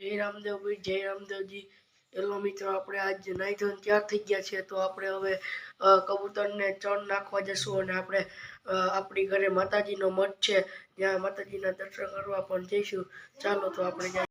જય રામદેવભાઈ જય રામદેવજી. એલો મિત્રો, આપણે આજ નાઈ ધોઈને તૈયાર થઈ ગયા છે તો આપણે હવે કબૂતરને ચણ નાખવા જશું અને આપણે આપણી ઘરે માતાજીનો મઠ છે. ત્યાં માતાજીના દર્શન કરવા પણ જઈશું. ચાલો તો આપણે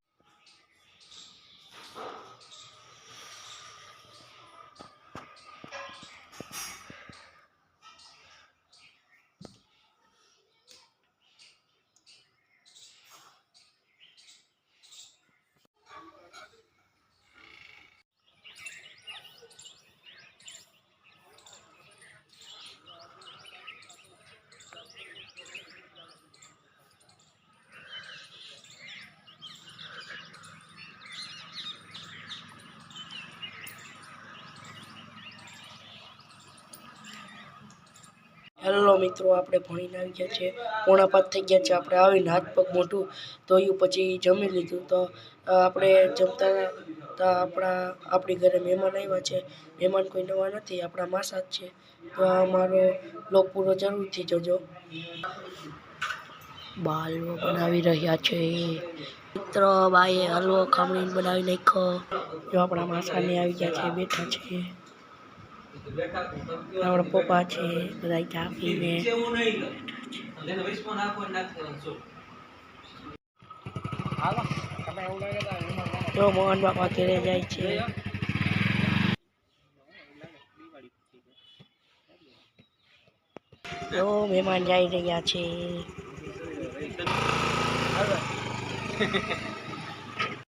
હેલો મિત્રો, આપણે ભણીને આવી ગયા છે પોણા થઈ ગયા છે, આપણે આવીને હાથ પગ મોઢું ધોયું, પછી જમી લીધું. તો આપણે જમતા તા આપણા, આપણી ઘરે મહેમાન આવ્યા છે. મહેમાન કોઈ નવા નથી, આપણા માસા જ છે. તો આ અમારો લોક પૂરો જરૂરથી જોજો. બાલવો બનાવી રહ્યા છે. મિત્રો બાએ હલવો ખમણીને બનાવી નાખ્યો. જો આપણા માસાને આવી ગયા છે, બેઠા છે. આપણા પપ્પા છે બધા ચા પીને. તો મોહન બાપા ઘેરે જાય છે. તો મહેમાન જઈ રહ્યા છે.